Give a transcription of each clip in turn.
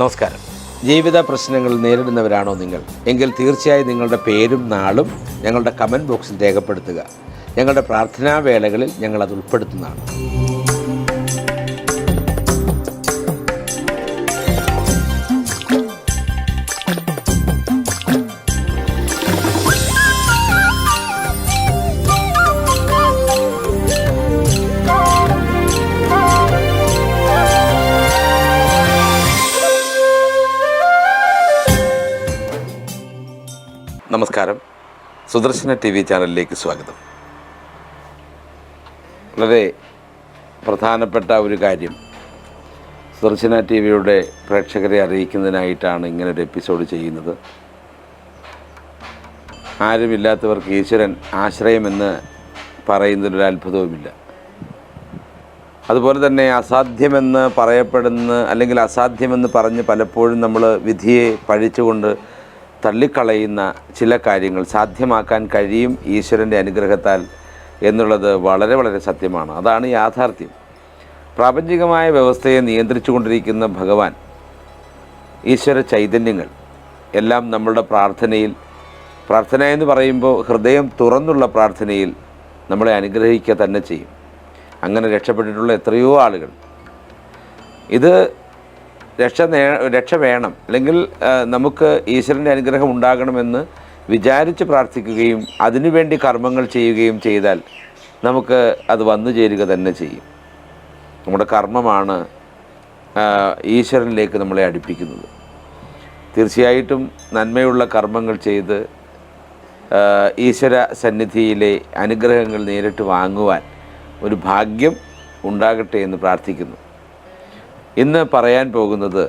നമസ്കാരം. ജീവിത പ്രശ്നങ്ങൾ നേരിടുന്നവരാണോ നിങ്ങൾ? എങ്കിൽ തീർച്ചയായും നിങ്ങളുടെ പേരും നാളും ഞങ്ങളുടെ കമന്റ് ബോക്സിൽ രേഖപ്പെടുത്തുക. ഞങ്ങളുടെ പ്രാർത്ഥനാ വേളകളിൽ ഞങ്ങൾ അത് ഉൾപ്പെടുത്തുന്നതാണ്. നമസ്കാരം. സുദർശന ടി വി ചാനലിലേക്ക് സ്വാഗതം. വളരെ പ്രധാനപ്പെട്ട ഒരു കാര്യം. സുദർശന ടി വിയുടെ പ്രേക്ഷകരെ അറിയിക്കുന്നതിനായിട്ടാണ് ഇങ്ങനെ ഒരു എപ്പിസോഡ് ചെയ്യുന്നത്. ആരുമില്ലാത്തവർക്ക് ഈശ്വരൻ ആശ്രയമെന്ന് പറയുന്നതിലൊരു അത്ഭുതവുമില്ല. അതുപോലെ തന്നെ അസാധ്യമെന്ന് പറയപ്പെടുന്ന അല്ലെങ്കിൽ അസാധ്യമെന്ന് പറഞ്ഞ് പലപ്പോഴും നമ്മൾ വിധിയെ പഴിച്ചുകൊണ്ട് തള്ളിക്കളയുന്ന ചില കാര്യങ്ങൾ സാധ്യമാക്കാൻ കഴിയും ഈശ്വരന്റെ അനുഗ്രഹത്താൽ എന്നുള്ളത് വളരെ വളരെ സത്യമാണ്. അതാണ് യാഥാർത്ഥ്യം. പ്രാപഞ്ചികമായ വ്യവസ്ഥയെ നിയന്ത്രിച്ചു കൊണ്ടിരിക്കുന്ന ഭഗവാൻ ഈശ്വര ചൈതന്യങ്ങൾ എല്ലാം നമ്മളുടെ പ്രാർത്ഥനയിൽ പ്രാർത്ഥന എന്ന് പറയുമ്പോൾ ഹൃദയം തുറന്നുള്ള പ്രാർത്ഥനയിൽ നമ്മളെ അനുഗ്രഹിക്കുക തന്നെ ചെയ്യും. അങ്ങനെ രക്ഷപ്പെട്ടിട്ടുള്ള എത്രയോ ആളുകൾ. ഇത് രക്ഷ നേ രക്ഷ വേണം. അല്ലെങ്കിൽ നമുക്ക് ഈശ്വരന്റെ അനുഗ്രഹം ഉണ്ടാകണമെന്ന് വിചാരിച്ച് പ്രാർത്ഥിക്കുകയും അതിനുവേണ്ടി കർമ്മങ്ങൾ ചെയ്യുകയും ചെയ്താൽ നമുക്ക് അത് വന്നു ചേരുക തന്നെ ചെയ്യും. നമ്മുടെ കർമ്മമാണ് ഈശ്വരനിലേക്ക് നമ്മളെ അടുപ്പിക്കുന്നത്. തീർച്ചയായിട്ടും നന്മയുള്ള കർമ്മങ്ങൾ ചെയ്ത് ഈശ്വര സന്നിധിയിലെ അനുഗ്രഹങ്ങൾ നേരിട്ട് വാങ്ങുവാൻ ഒരു ഭാഗ്യം ഉണ്ടാകട്ടെ എന്ന് പ്രാർത്ഥിക്കുന്നു. ഇന്ന് പറയാൻ പോകുന്നത്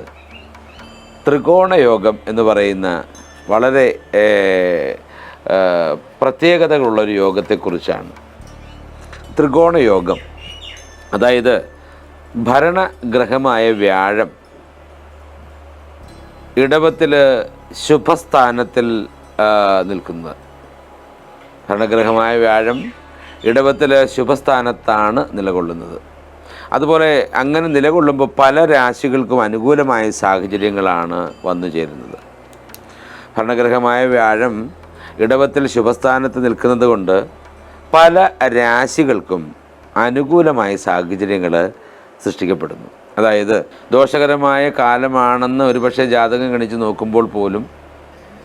ത്രികോണയോഗം എന്ന് പറയുന്ന വളരെ പ്രത്യേകതകളുള്ളൊരു യോഗത്തെക്കുറിച്ചാണ്. ത്രികോണയോഗം അതായത് ഭരണഗ്രഹമായ വ്യാഴം ഇടവത്തിൽ ശുഭസ്ഥാനത്തിൽ നിൽക്കുന്നത്. ഭരണഗ്രഹമായ വ്യാഴം ഇടവത്തിൽ ശുഭസ്ഥാനത്താണ് നിലകൊള്ളുന്നത്. അതുപോലെ അങ്ങനെ നിലകൊള്ളുമ്പോൾ പല രാശികൾക്കും അനുകൂലമായ സാഹചര്യങ്ങളാണ് വന്നു ചേരുന്നത്. ഭരണഗ്രഹമായ വ്യാഴം ഇടവത്തിൽ ശുഭസ്ഥാനത്ത് നിൽക്കുന്നത് കൊണ്ട് പല രാശികൾക്കും അനുകൂലമായ സാഹചര്യങ്ങൾ സൃഷ്ടിക്കപ്പെടുന്നു. അതായത് ദോഷകരമായ കാലമാണെന്ന് ഒരുപക്ഷെ ജാതകം ഗണിച്ച് നോക്കുമ്പോൾ പോലും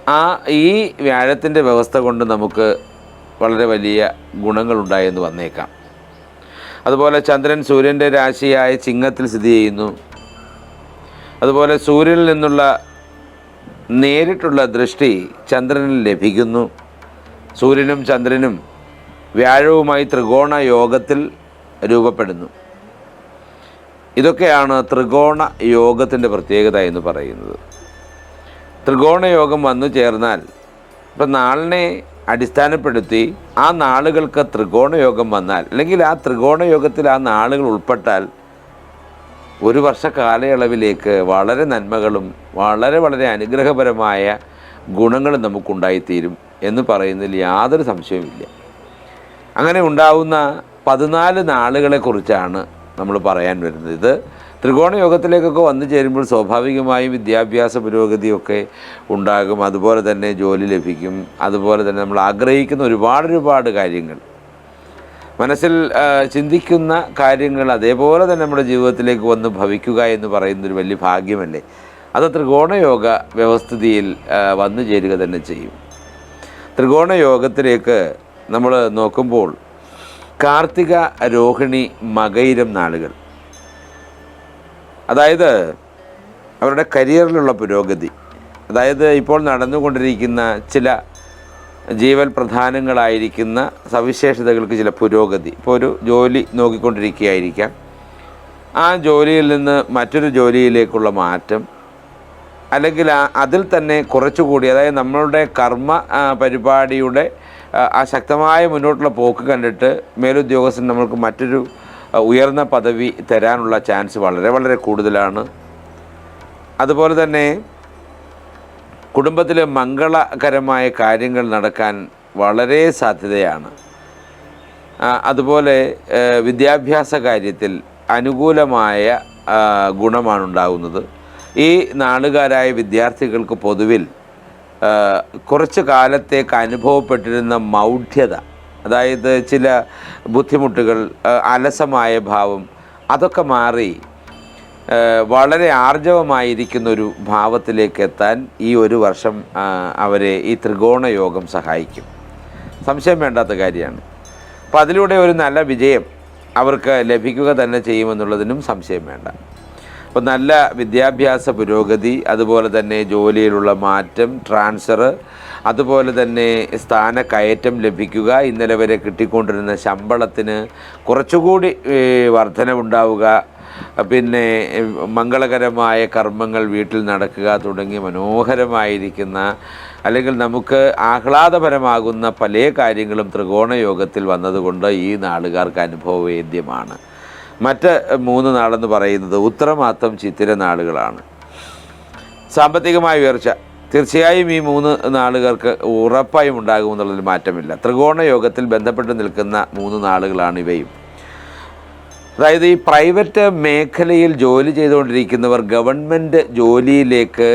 ആ ഈ വ്യാഴത്തിന്റെ വ്യവസ്ഥ കൊണ്ട് നമുക്ക് വളരെ വലിയ ഗുണങ്ങളുണ്ടായെന്ന് വന്നേക്കാം. അതുപോലെ ചന്ദ്രൻ സൂര്യന്റെ രാശിയായ ചിങ്ങത്തിൽ സ്ഥിതി ചെയ്യുന്നു. അതുപോലെ സൂര്യനിൽ നിന്നുള്ള നേരിട്ടുള്ള ദൃഷ്ടി ചന്ദ്രനിൽ ലഭിക്കുന്നു. സൂര്യനും ചന്ദ്രനും വ്യാഴവുമായി ത്രികോണ യോഗത്തിൽ രൂപപ്പെടുന്നു. ഇതൊക്കെയാണ് ത്രികോണ യോഗത്തിന്റെ പ്രത്യേകത എന്ന് പറയുന്നത്. ത്രികോണ യോഗം വന്നു ചേർന്നാൽ ഇപ്പം നാളിനെ അടിസ്ഥാനപ്പെടുത്തി ആ നാളുകൾക്ക് ത്രികോണയോഗം വന്നാൽ അല്ലെങ്കിൽ ആ ത്രികോണയോഗത്തിൽ ആ നാളുകൾ ഉൾപ്പെട്ടാൽ ഒരു വർഷ കാലയളവിലേക്ക് വളരെ നന്മകളും വളരെ വളരെ അനുഗ്രഹപരമായ ഗുണങ്ങളും നമുക്കുണ്ടായിത്തീരും എന്ന് പറയുന്നതിൽ യാതൊരു സംശയവുമില്ല. അങ്ങനെ ഉണ്ടാവുന്ന പതിനാല് നാളുകളെക്കുറിച്ചാണ് നമ്മൾ പറയാൻ വരുന്നത്. ഇത് ത്രികോണ യോഗത്തിലേക്കൊക്കെ വന്നു ചേരുമ്പോൾ സ്വാഭാവികമായും വിദ്യാഭ്യാസ പുരോഗതിയൊക്കെ ഉണ്ടാകും. അതുപോലെ തന്നെ ജോലി ലഭിക്കും. അതുപോലെ തന്നെ നമ്മൾ ആഗ്രഹിക്കുന്ന ഒരുപാട് ഒരുപാട് കാര്യങ്ങൾ. മനസ്സിൽ ചിന്തിക്കുന്ന കാര്യങ്ങൾ അതേപോലെ തന്നെ നമ്മുടെ ജീവിതത്തിലേക്ക് വന്ന് ഭവിക്കുക എന്ന് പറയുന്നൊരു വലിയ ഭാഗ്യമല്ലേ? അത് ത്രികോണയോഗ വ്യവസ്ഥിതിയിൽ വന്നു ചേരുക തന്നെ ചെയ്യും. ത്രികോണ യോഗത്തിലേക്ക് നമ്മൾ നോക്കുമ്പോൾ കാർത്തിക രോഹിണി മകയിരം നാളുകൾ. അതായത് അവരുടെ കരിയറിലുള്ള പുരോഗതി. അതായത് ഇപ്പോൾ നടന്നുകൊണ്ടിരിക്കുന്ന ചില ജീവൽ പ്രധാനങ്ങളായിരിക്കുന്ന സവിശേഷതകൾക്ക് ചില പുരോഗതി. ഇപ്പോൾ ഒരു ജോലി നോക്കിക്കൊണ്ടിരിക്കുകയായിരിക്കാം. ആ ജോലിയിൽ നിന്ന് മറ്റൊരു ജോലിയിലേക്കുള്ള മാറ്റം അല്ലെങ്കിൽ അതിൽ തന്നെ കുറച്ചുകൂടി അതായത് നമ്മളുടെ കർമ്മ പരിപാടിയുടെ ആ, ശക്തമായ മുന്നോട്ടുള്ള പോക്ക് കണ്ടിട്ട് മേലുദ്യോഗസ്ഥൻ നമ്മൾക്ക് മറ്റൊരു ഉയർന്ന പദവി തരാനുള്ള ചാൻസ് വളരെ വളരെ കൂടുതലാണ്. അതുപോലെ തന്നെ കുടുംബത്തിലെ മംഗളകരമായ കാര്യങ്ങൾ നടക്കാൻ വളരെ സാധ്യതയാണ്. അതുപോലെ വിദ്യാഭ്യാസ കാര്യത്തിൽ അനുകൂലമായ ഗുണമാണ് ഉണ്ടാകുന്നത്. ഈ നാളുകാരായ വിദ്യാർത്ഥികൾക്ക് പൊതുവിൽ കുറച്ച് കാലത്തേക്ക് അനുഭവപ്പെട്ടിരുന്ന മൗഢ്യത അതായത് ചില ബുദ്ധിമുട്ടുകൾ അലസമായ ഭാവം അതൊക്കെ മാറി വളരെ ആർജവമായിരിക്കുന്ന ഒരു ഭാവത്തിലേക്ക് എത്താൻ ഈ ഒരു വർഷം അവരെ ഈ ത്രികോണ യോഗം സഹായിക്കും. സംശയം വേണ്ടാത്ത കാര്യമാണ്. അപ്പോൾ അതിലൂടെ ഒരു നല്ല വിജയം അവർക്ക് ലഭിക്കുക തന്നെ ചെയ്യുമെന്നുള്ളതിനും സംശയം വേണ്ട. അപ്പോൾ നല്ല വിദ്യാഭ്യാസ പുരോഗതി അതുപോലെ തന്നെ ജോലിയിലുള്ള മാറ്റം ട്രാൻസ്ഫർ അതുപോലെ തന്നെ സ്ഥാനക്കയറ്റം ലഭിക്കുക ഇന്നലെ വരെ കിട്ടിക്കൊണ്ടിരുന്ന ശമ്പളത്തിന് കുറച്ചുകൂടി വർധനവുണ്ടാവുക പിന്നെ മംഗളകരമായ കർമ്മങ്ങൾ വീട്ടിൽ നടക്കുക തുടങ്ങി മനോഹരമായിരിക്കുന്ന അല്ലെങ്കിൽ നമുക്ക് ആഹ്ലാദപരമാകുന്ന പല കാര്യങ്ങളും ത്രികോണ യോഗത്തിൽ വന്നതുകൊണ്ട് ഈ നാളുകാർക്ക് അനുഭവവേദ്യമാണ്. മറ്റ് മൂന്ന് നാളെന്ന് പറയുന്നത് ഉത്തരമാത്തം ചിത്തിര നാളുകളാണ്. സാമ്പത്തികമായ ഉയർച്ച. തീർച്ചയായും ഈ മൂന്ന് നാളുകൾക്ക് ഉറപ്പായും ഉണ്ടാകുമെന്നുള്ളതിൽ മാറ്റമില്ല. ത്രികോണ യോഗത്തിൽ ബന്ധപ്പെട്ട് നിൽക്കുന്ന മൂന്ന് നാളുകളാണ് ഇവയും. അതായത് ഈ പ്രൈവറ്റ് മേഖലയിൽ ജോലി ചെയ്തുകൊണ്ടിരിക്കുന്നവർ ഗവൺമെന്റ് ജോലിയിലേക്ക്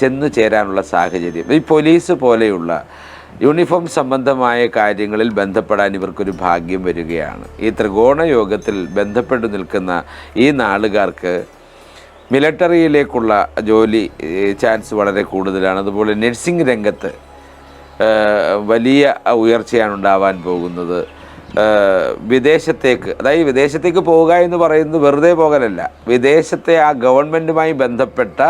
ചെന്നു ചേരാനുള്ള സാഹചര്യം. ഈ പോലീസ് പോലെയുള്ള യൂണിഫോം സംബന്ധമായ കാര്യങ്ങളിൽ ബന്ധപ്പെടാൻ ഇവർക്കൊരു ഭാഗ്യം വരികയാണ്. ഈ ത്രികോണ യോഗത്തിൽ ബന്ധപ്പെട്ട് നിൽക്കുന്ന ഈ നാളുകാർക്ക് മിലിട്ടറിയിലേക്കുള്ള ജോലി ചാൻസ് വളരെ കൂടുതലാണ്. അതുപോലെ നഴ്സിംഗ് രംഗത്ത് വലിയ ഉയർച്ചയാണ് ഉണ്ടാവാൻ പോകുന്നത്. വിദേശത്തേക്ക് അതായത് വിദേശത്തേക്ക് പോവുക എന്ന് പറയുന്നത് വെറുതെ പോകലല്ല. വിദേശത്തെ ആ ഗവൺമെന്റുമായി ബന്ധപ്പെട്ട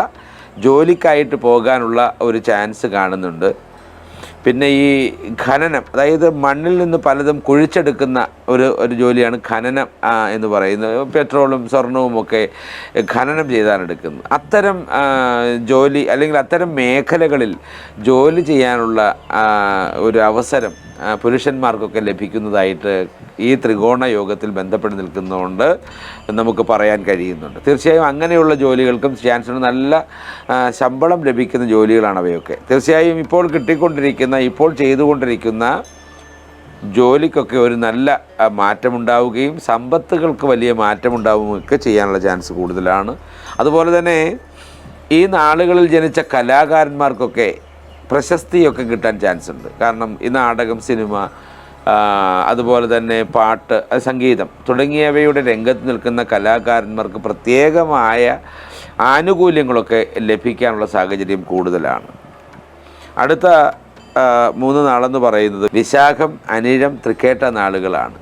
ജോലിക്കായിട്ട് പോകാനുള്ള ഒരു ചാൻസ് കാണുന്നുണ്ട്. പിന്നെ ഈ ഖനനം അതായത് മണ്ണിൽ നിന്ന് പലതും കുഴിച്ചെടുക്കുന്ന ഒരു ഒരു ജോലിയാണ് ഖനനം എന്ന് പറയുന്നത്. പെട്രോളും സ്വർണവും ഒക്കെ ഖനനം ചെയ്താണ് എടുക്കുന്നത്. അത്തരം ജോലി അല്ലെങ്കിൽ അത്തരം മേഖലകളിൽ ജോലി ചെയ്യാനുള്ള ഒരു അവസരം പുരുഷന്മാർക്കൊക്കെ ലഭിക്കുന്നതായിട്ട് ഈ ത്രികോണ യോഗത്തിൽ ബന്ധപ്പെട്ട് നിൽക്കുന്നതുകൊണ്ട് നമുക്ക് പറയാൻ കഴിയുന്നുണ്ട്. തീർച്ചയായും അങ്ങനെയുള്ള ജോലികൾക്കും ചാൻസിന് നല്ല ശമ്പളം ലഭിക്കുന്ന ജോലികളാണ് അവയൊക്കെ. തീർച്ചയായും ഇപ്പോൾ കിട്ടിക്കൊണ്ടിരിക്കുന്ന ഇപ്പോൾ ചെയ്തുകൊണ്ടിരിക്കുന്ന ജോലിക്കൊക്കെ ഒരു നല്ല മാറ്റമുണ്ടാവുകയും സമ്പത്തുകൾക്ക് വലിയ മാറ്റമുണ്ടാവുകയും ഒക്കെ ചെയ്യാനുള്ള ചാൻസ് കൂടുതലാണ്. അതുപോലെ തന്നെ ഈ നാളുകളിൽ ജനിച്ച കലാകാരന്മാർക്കൊക്കെ പ്രശസ്തിയൊക്കെ കിട്ടാൻ ചാൻസ് ഉണ്ട് കാരണം ഈ നാടകം സിനിമ അതുപോലെ തന്നെ പാട്ട് സംഗീതം തുടങ്ങിയവയുടെ രംഗത്ത് നിൽക്കുന്ന കലാകാരന്മാർക്ക് പ്രത്യേകമായ ആനുകൂല്യങ്ങളൊക്കെ ലഭിക്കാനുള്ള സാഹചര്യം കൂടുതലാണ്. അടുത്ത മൂന്ന് നാളെന്ന് പറയുന്നത് വിശാഖം അനിഴം തൃക്കേട്ട നാളുകളാണ്.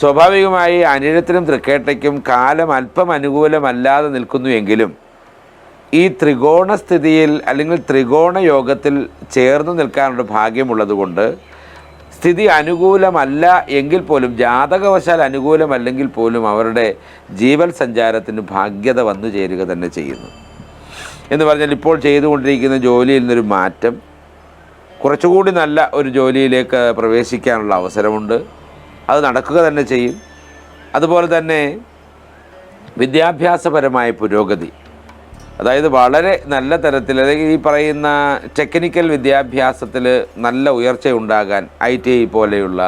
സ്വാഭാവികമായി അനിഴത്തിനും തൃക്കേട്ടയ്ക്കും കാലം അല്പം അനുകൂലമല്ലാതെ നിൽക്കുന്നു എങ്കിലും ഈ ത്രികോണ സ്ഥിതിയിൽ അല്ലെങ്കിൽ ത്രികോണ യോഗത്തിൽ ചേർന്ന് നിൽക്കാനുള്ള ഭാഗ്യമുള്ളതുകൊണ്ട് സ്ഥിതി അനുകൂലമല്ല എങ്കിൽ പോലും ജാതകവശാൽ അനുകൂലമല്ലെങ്കിൽ പോലും അവരുടെ ജീവൽ സഞ്ചാരത്തിന് ഭാഗ്യത വന്നു ചേരുക തന്നെ ചെയ്യുന്നു. എന്ന് പറഞ്ഞാൽ ഇപ്പോൾ ചെയ്തുകൊണ്ടിരിക്കുന്ന ജോലിയിൽ നിന്നൊരു മാറ്റം കുറച്ചുകൂടി നല്ല ഒരു ജോലിയിലേക്ക് പ്രവേശിക്കാനുള്ള അവസരമുണ്ട്. അത് നടക്കുക തന്നെ ചെയ്യും. അതുപോലെ തന്നെ വിദ്യാഭ്യാസപരമായ പുരോഗതി. അതായത് വളരെ നല്ല തരത്തിൽ അല്ലെങ്കിൽ ഈ പറയുന്ന ടെക്നിക്കൽ വിദ്യാഭ്യാസത്തിൽ നല്ല ഉയർച്ച ഉണ്ടാകാൻ ഐ ടി ഐ പോലെയുള്ള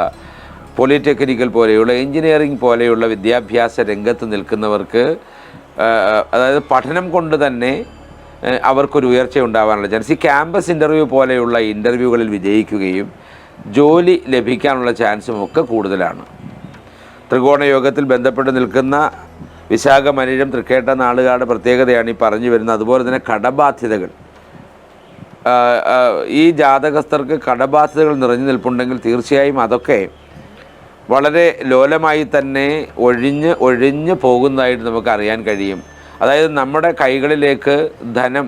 പോളിടെക്നിക്കൽ പോലെയുള്ള എഞ്ചിനീയറിംഗ് പോലെയുള്ള വിദ്യാഭ്യാസ രംഗത്ത് നിൽക്കുന്നവർക്ക് അതായത് പഠനം കൊണ്ട് തന്നെ അവർക്കൊരു ഉയർച്ച ഉണ്ടാവാനുള്ള ചാൻസ് ഈ ക്യാമ്പസ് ഇന്റർവ്യൂ പോലെയുള്ള ഇന്റർവ്യൂകളിൽ വിജയിക്കുകയും ജോലി ലഭിക്കാനുള്ള ചാൻസും ഒക്കെ കൂടുതലാണ്. ത്രികോണ യോഗത്തിൽ ബന്ധപ്പെട്ട് നിൽക്കുന്ന വിശാഖ വിശാഖമനിഴം തൃക്കേട്ട നാളുകാരുടെ പ്രത്യേകതയാണ് ഈ പറഞ്ഞു വരുന്നത്. അതുപോലെ തന്നെ കടബാധ്യതകൾ. ഈ ജാതകസ്ഥർക്ക് കടബാധ്യതകൾ നിറഞ്ഞു നിൽപ്പുണ്ടെങ്കിൽ തീർച്ചയായും അതൊക്കെ വളരെ ലോലമായി തന്നെ ഒഴിഞ്ഞ് ഒഴിഞ്ഞ് പോകുന്നതായിട്ട് നമുക്ക് അറിയാൻ കഴിയും. അതായത് നമ്മുടെ കൈകളിലേക്ക് ധനം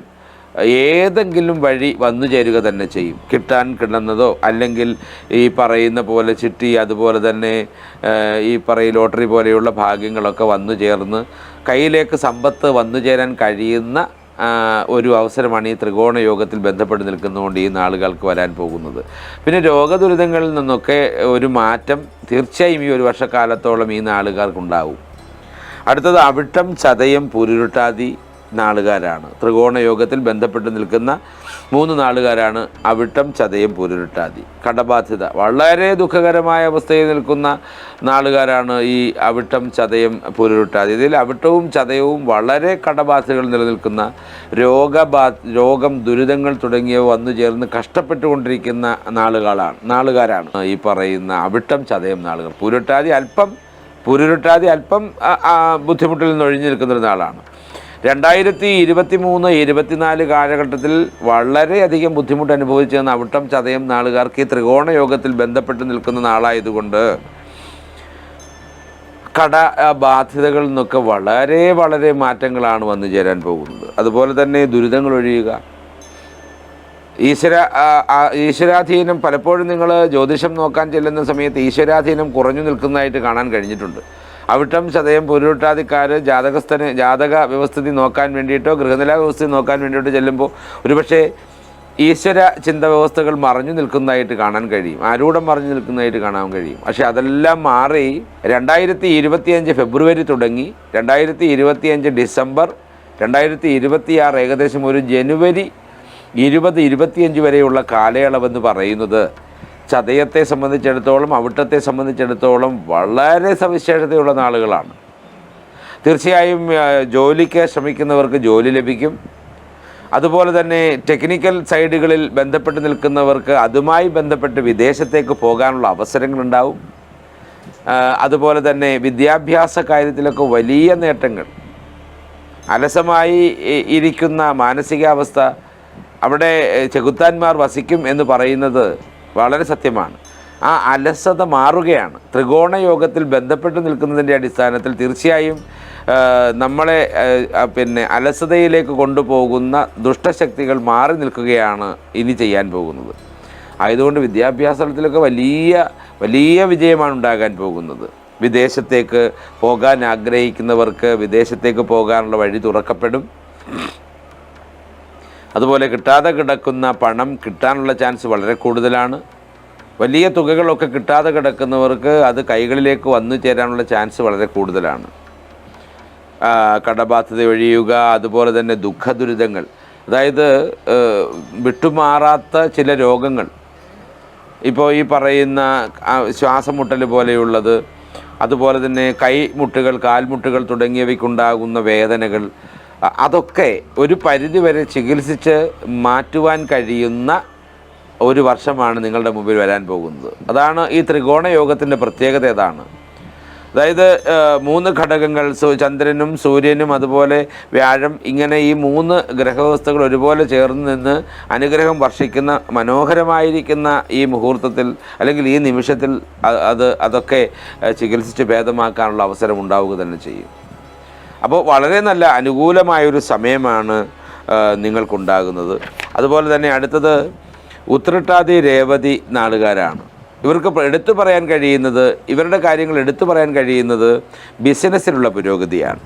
ഏതെങ്കിലും വഴി വന്നു ചേരുക തന്നെ ചെയ്യും. കിട്ടാൻ കിടന്നതോ അല്ലെങ്കിൽ ഈ പറയുന്ന പോലെ ചിട്ടി അതുപോലെ തന്നെ ഈ പറയും ലോട്ടറി പോലെയുള്ള ഭാഗ്യങ്ങളൊക്കെ വന്നു ചേർന്ന് കയ്യിലേക്ക് സമ്പത്ത് വന്നു ചേരാൻ കഴിയുന്ന ഒരു അവസരമാണ് ഈ ത്രികോണ യോഗത്തിൽ ബന്ധപ്പെട്ട് നിൽക്കുന്നതുകൊണ്ട് ഈ നാളുകൾക്ക് വരാൻ പോകുന്നത്. പിന്നെ രോഗദുരിതങ്ങളിൽ നിന്നൊക്കെ ഒരു മാറ്റം തീർച്ചയായും ഈ ഒരു വർഷക്കാലത്തോളം ഈ നാളുകാർക്കുണ്ടാവും. അടുത്തത് അവിട്ടം ചതയം പുരുരുട്ടാതി നാളുകാരാണ്. ത്രികോണ യോഗത്തിൽ ബന്ധപ്പെട്ട് നിൽക്കുന്ന മൂന്ന് നാളുകാരാണ് അവിട്ടം ചതയം പുരുരുട്ടാതി. കടബാധ്യത. വളരെ ദുഃഖകരമായ അവസ്ഥയിൽ നിൽക്കുന്ന നാളുകാരാണ് ഈ അവിട്ടം ചതയം പുരുരുട്ടാതി. ഇതിൽ അവിട്ടവും ചതയവും വളരെ കടബാധ്യതകൾ നിലനിൽക്കുന്ന രോഗബാ രോഗം ദുരിതങ്ങൾ തുടങ്ങിയവ വന്നു ചേർന്ന് കഷ്ടപ്പെട്ടുകൊണ്ടിരിക്കുന്ന നാളുകളാണ് നാളുകാരാണ് ഈ പറയുന്ന അവിട്ടം ചതയം നാളുകൾ. പുരുട്ടാതി അല്പം പുരുരുട്ടാതി അല്പം ബുദ്ധിമുട്ടിൽ നിന്ന് ഒഴിഞ്ഞു നിൽക്കുന്ന ഒരു നാളാണ്. രണ്ടായിരത്തി ഇരുപത്തി മൂന്ന് ഇരുപത്തിനാല് കാലഘട്ടത്തിൽ വളരെയധികം ബുദ്ധിമുട്ട് അനുഭവിച്ചിരുന്ന അവിട്ടം ചതയം നാളുകാർക്ക് ഈ ത്രികോണ യോഗത്തിൽ ബന്ധപ്പെട്ട് നിൽക്കുന്ന നാളായതുകൊണ്ട് കട ബാധ്യതകളിൽ നിന്നൊക്കെ വളരെ വളരെ മാറ്റങ്ങളാണ് വന്നു ചേരാൻ പോകുന്നത്. അതുപോലെ തന്നെ ദുരിതങ്ങൾ ഒഴിയുക ഈശ്വര ഈശ്വരാധീനം പലപ്പോഴും നിങ്ങൾ ജ്യോതിഷം നോക്കാൻ ചെല്ലുന്ന സമയത്ത് ഈശ്വരാധീനം കുറഞ്ഞു നിൽക്കുന്നതായിട്ട് കാണാൻ കഴിഞ്ഞിട്ടുണ്ട്. അവിട്ടം ചതയം പുരുട്ടാതിക്കാർ ജാതകസ്ഥന് ജാതക വ്യവസ്ഥിതി നോക്കാൻ വേണ്ടിയിട്ടോ ഗൃഹനില വ്യവസ്ഥിതി നോക്കാൻ വേണ്ടിയിട്ടോ ചെല്ലുമ്പോൾ ഒരുപക്ഷെ ഈശ്വര ചിന്ത വ്യവസ്ഥകൾ മറഞ്ഞു നിൽക്കുന്നതായിട്ട് കാണാൻ കഴിയും. ആരൂഢം മറഞ്ഞു നിൽക്കുന്നതായിട്ട് കാണാൻ കഴിയും. പക്ഷേ അതെല്ലാം മാറി രണ്ടായിരത്തി ഇരുപത്തിയഞ്ച് ഫെബ്രുവരി തുടങ്ങി രണ്ടായിരത്തി ഇരുപത്തിയഞ്ച് ഡിസംബർ രണ്ടായിരത്തി ഇരുപത്തിയാറ് ഏകദേശം ഒരു ജനുവരി ഇരുപത് ഇരുപത്തിയഞ്ച് വരെയുള്ള കാലയളവെന്ന് പറയുന്നത് ചതയത്തെ സംബന്ധിച്ചിടത്തോളം അവിട്ടത്തെ സംബന്ധിച്ചിടത്തോളം വളരെ സവിശേഷതയുള്ള നാളുകളാണ്. തീർച്ചയായും ജോലിക്ക് ശ്രമിക്കുന്നവർക്ക് ജോലി ലഭിക്കും. അതുപോലെ തന്നെ ടെക്നിക്കൽ സൈഡുകളിൽ ബന്ധപ്പെട്ട് നിൽക്കുന്നവർക്ക് അതുമായി ബന്ധപ്പെട്ട് വിദേശത്തേക്ക് പോകാനുള്ള അവസരങ്ങളുണ്ടാവും. അതുപോലെ തന്നെ വിദ്യാഭ്യാസ കാര്യത്തിലൊക്കെ വലിയ നേട്ടങ്ങൾ. അലസമായി ഇരിക്കുന്ന മാനസികാവസ്ഥ അവിടെ ചെകുത്താന്മാർ വസിക്കും എന്ന് പറയുന്നത് വളരെ സത്യമാണ്. ആ അലസത മാറുകയാണ്. ത്രികോണ യോഗത്തിൽ ബന്ധപ്പെട്ട് നിൽക്കുന്നതിന്റെ അടിസ്ഥാനത്തിൽ തീർച്ചയായും നമ്മളെ പിന്നെ അലസതയിലേക്ക് കൊണ്ടുപോകുന്ന ദുഷ്ടശക്തികൾ മാറി നിൽക്കുകയാണ് ഇനി ചെയ്യാൻ പോകുന്നത്. ആയതുകൊണ്ട് വിദ്യാഭ്യാസത്തിലൊക്കെ വലിയ വലിയ വിജയമാണ് ഉണ്ടാകാൻ പോകുന്നത്. വിദേശത്തേക്ക് പോകാൻ ആഗ്രഹിക്കുന്നവർക്ക് വിദേശത്തേക്ക് പോകാനുള്ള വഴി തുറക്കപ്പെടും. അതുപോലെ കിട്ടാതെ കിടക്കുന്ന പണം കിട്ടാനുള്ള ചാൻസ് വളരെ കൂടുതലാണ്. വലിയ തുകകളൊക്കെ കിട്ടാതെ കിടക്കുന്നവർക്ക് അത് കൈകളിലേക്ക് വന്നു ചേരാനുള്ള ചാൻസ് വളരെ കൂടുതലാണ്. കടബാധ്യത ഒഴിയുക അതുപോലെ തന്നെ ദുഃഖദുരിതങ്ങൾ. അതായത് വിട്ടുമാറാത്ത ചില രോഗങ്ങൾ. ഇപ്പോൾ ഈ പറയുന്ന ശ്വാസമുട്ടൽ ശ്വാസം മുട്ടൽ പോലെയുള്ളത് അതുപോലെ തന്നെ കൈമുട്ടുകൾ കാൽമുട്ടുകൾ തുടങ്ങിയവയ്ക്കുണ്ടാകുന്ന വേദനകൾ അതൊക്കെ ഒരു പരിധിവരെ ചികിത്സിച്ച് മാറ്റുവാൻ കഴിയുന്ന ഒരു വർഷമാണ് നിങ്ങളുടെ മുമ്പിൽ വരാൻ പോകുന്നത്. അതാണ് ഈ ത്രികോണ യോഗത്തിന്റെ പ്രത്യേകത അതാണ് അതായത് മൂന്ന് ഘടകങ്ങൾ ചന്ദ്രനും സൂര്യനും അതുപോലെ വ്യാഴം ഇങ്ങനെ ഈ മൂന്ന് ഗ്രഹവ്യവസ്ഥകൾ ഒരുപോലെ ചേർന്ന് നിന്ന് അനുഗ്രഹം വർഷിക്കുന്ന മനോഹരമായിരിക്കുന്ന ഈ മുഹൂർത്തത്തിൽ അല്ലെങ്കിൽ ഈ നിമിഷത്തിൽ അത് അതൊക്കെ ചികിത്സിച്ച് ഭേദമാക്കാനുള്ള അവസരം ഉണ്ടാവുക തന്നെ ചെയ്യും. അപ്പോൾ വളരെ നല്ല അനുകൂലമായൊരു സമയമാണ് നിങ്ങൾക്കുണ്ടാകുന്നത്. അതുപോലെ തന്നെ അടുത്തത് ഉത്രട്ടാതി രേവതി നാളുകാരാണ്. ഇവർക്ക് എടുത്തു പറയാൻ കഴിയുന്നത് ഇവരുടെ കാര്യങ്ങൾ എടുത്തു പറയാൻ കഴിയുന്നത് ബിസിനസ്സിലുള്ള പുരോഗതിയാണ്.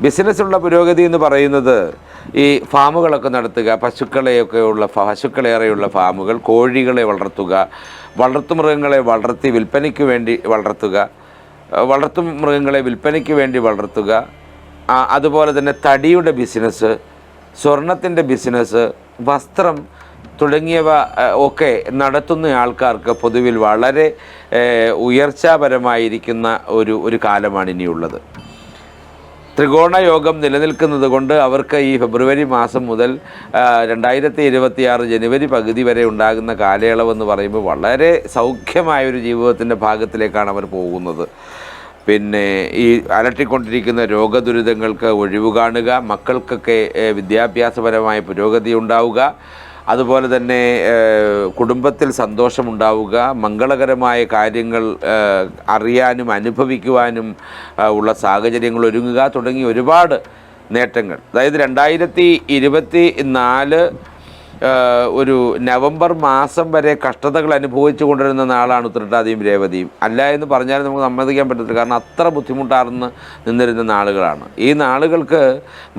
ബിസിനസ്സിലുള്ള പുരോഗതി എന്ന് പറയുന്നത് ഈ ഫാമുകളൊക്കെ നടത്തുക പശുക്കളെയൊക്കെ ഉള്ള ഫ- പശുക്കളേറെയുള്ള ഫാമുകൾ കോഴികളെ വളർത്തുക വളർത്തുമൃഗങ്ങളെ വളർത്തി വിൽപ്പനയ്ക്ക് വേണ്ടി വളർത്തുക വളർത്തു മൃഗങ്ങളെ വിൽപ്പനയ്ക്ക് വേണ്ടി വളർത്തുക. അതുപോലെ തന്നെ തടിയുടെ ബിസിനസ് സ്വർണത്തിന്റെ ബിസിനസ് വസ്ത്രം തുടങ്ങിയവ ഒക്കെ നടത്തുന്ന ആൾക്കാർക്ക് പൊതുവിൽ വളരെ ഉയർച്ചാപരമായിരിക്കുന്ന ഒരു ഒരു കാലമാണ് ഇനിയുള്ളത്. ത്രികോണ യോഗം നിലനിൽക്കുന്നത് കൊണ്ട് അവർക്ക് ഈ ഫെബ്രുവരി മാസം മുതൽ രണ്ടായിരത്തി ഇരുപത്തിയാറ് ജനുവരി പകുതി വരെ ഉണ്ടാകുന്ന കാലയളവെന്ന് പറയുമ്പോൾ വളരെ സൗഖ്യമായൊരു ജീവിതത്തിന്റെ ഭാഗത്തിലേക്കാണ് അവർ പോകുന്നത്. പിന്നെ ഈ അലട്ടിക്കൊണ്ടിരിക്കുന്ന രോഗദുരിതങ്ങൾക്ക് ഒഴിവ് കാണുക മക്കൾക്കൊക്കെ വിദ്യാഭ്യാസപരമായ പുരോഗതി ഉണ്ടാവുക അതുപോലെ തന്നെ കുടുംബത്തിൽ സന്തോഷമുണ്ടാവുക മംഗളകരമായ കാര്യങ്ങൾ അറിയാനും അനുഭവിക്കുവാനും ഉള്ള സാഹചര്യങ്ങൾ ഒരുങ്ങുക തുടങ്ങി ഒരുപാട് നേട്ടങ്ങൾ. അതായത് രണ്ടായിരത്തി ഇരുപത്തി നാല് ഒരു നവംബർ മാസം വരെ കഷ്ടതകൾ അനുഭവിച്ചു കൊണ്ടിരുന്ന നാളാണ് ഉത്രട്ടാതിയും രേവതിയും. അല്ല എന്ന് പറഞ്ഞാൽ നമുക്ക് സമ്മതിക്കാൻ പറ്റത്തില്ല. കാരണം അത്ര ബുദ്ധിമുട്ടാർന്ന് നിന്നിരുന്ന നാളുകളാണ്. ഈ നാളുകൾക്ക്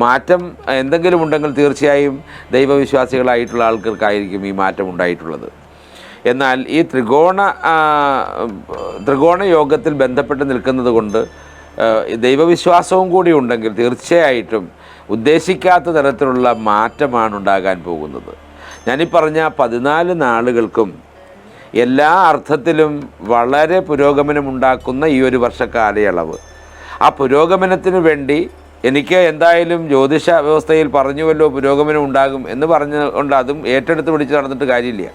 മാറ്റം എന്തെങ്കിലും ഉണ്ടെങ്കിൽ തീർച്ചയായും ദൈവവിശ്വാസികളായിട്ടുള്ള ആൾക്കാർക്കായിരിക്കും ഈ മാറ്റം ഉണ്ടായിട്ടുള്ളത്. എന്നാൽ ഈ ത്രികോണ ത്രികോണ യോഗത്തിൽ ബന്ധപ്പെട്ട് നിൽക്കുന്നത് കൊണ്ട് ദൈവവിശ്വാസവും കൂടി ഉണ്ടെങ്കിൽ തീർച്ചയായിട്ടും ഉദ്ദേശിക്കാത്ത തരത്തിലുള്ള മാറ്റമാണ് ഉണ്ടാകാൻ പോകുന്നത്. ഞാനീ പറഞ്ഞ പതിനാല് നാളുകൾക്കും എല്ലാ അർത്ഥത്തിലും വളരെ പുരോഗമനമുണ്ടാക്കുന്ന ഈ ഒരു വർഷ കാലയളവ് ആ പുരോഗമനത്തിന് വേണ്ടി എനിക്ക് എന്തായാലും ജ്യോതിഷ വ്യവസ്ഥയിൽ പറഞ്ഞുവല്ലോ പുരോഗമനം ഉണ്ടാകും എന്ന് പറഞ്ഞുകൊണ്ട് അതും ഏറ്റെടുത്ത് പിടിച്ച് നടന്നിട്ട് കാര്യമില്ല.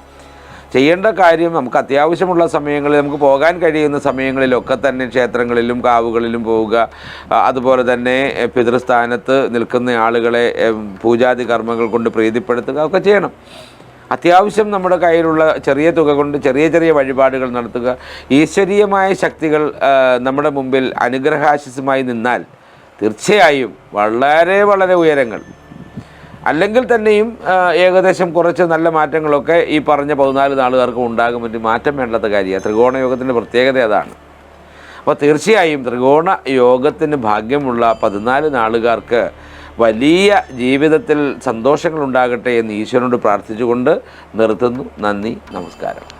ചെയ്യേണ്ട കാര്യം നമുക്ക് അത്യാവശ്യമുള്ള സമയങ്ങളിൽ നമുക്ക് പോകാൻ കഴിയുന്ന സമയങ്ങളിലൊക്കെ തന്നെ ക്ഷേത്രങ്ങളിലും കാവുകളിലും പോവുക. അതുപോലെ തന്നെ പിതൃസ്ഥാനത്ത് നിൽക്കുന്ന ആളുകളെ പൂജാതി കർമ്മങ്ങൾ കൊണ്ട് പ്രീതിപ്പെടുത്തുക ഒക്കെ ചെയ്യണം. അത്യാവശ്യം നമ്മുടെ കയ്യിലുള്ള ചെറിയ തുക കൊണ്ട് ചെറിയ ചെറിയ വഴിപാടുകൾ നടത്തുക. ഈശ്വരീയമായ ശക്തികൾ നമ്മുടെ മുമ്പിൽ അനുഗ്രഹാശിസുമായി നിന്നാൽ തീർച്ചയായും വളരെ വളരെ ഉയരങ്ങൾ. അല്ലെങ്കിൽ തന്നെയും ഏകദേശം കുറച്ച് നല്ല മാറ്റങ്ങളൊക്കെ ഈ പറഞ്ഞ പതിനാല് നാളുകാർക്കും ഉണ്ടാകും പറ്റി മാറ്റം വേണ്ടാത്ത കാര്യമാണ് ത്രികോണ യോഗത്തിന്റെ പ്രത്യേകത അതാണ്. അപ്പോൾ തീർച്ചയായും ത്രികോണ യോഗത്തിന് ഭാഗ്യമുള്ള പതിനാല് നാളുകാർക്ക് വലിയ ജീവിതത്തിൽ സന്തോഷങ്ങളുണ്ടാകട്ടെ എന്ന് ഈശ്വരനോട് പ്രാർത്ഥിച്ചുകൊണ്ട് നിർത്തുന്നു. നന്ദി നമസ്കാരം.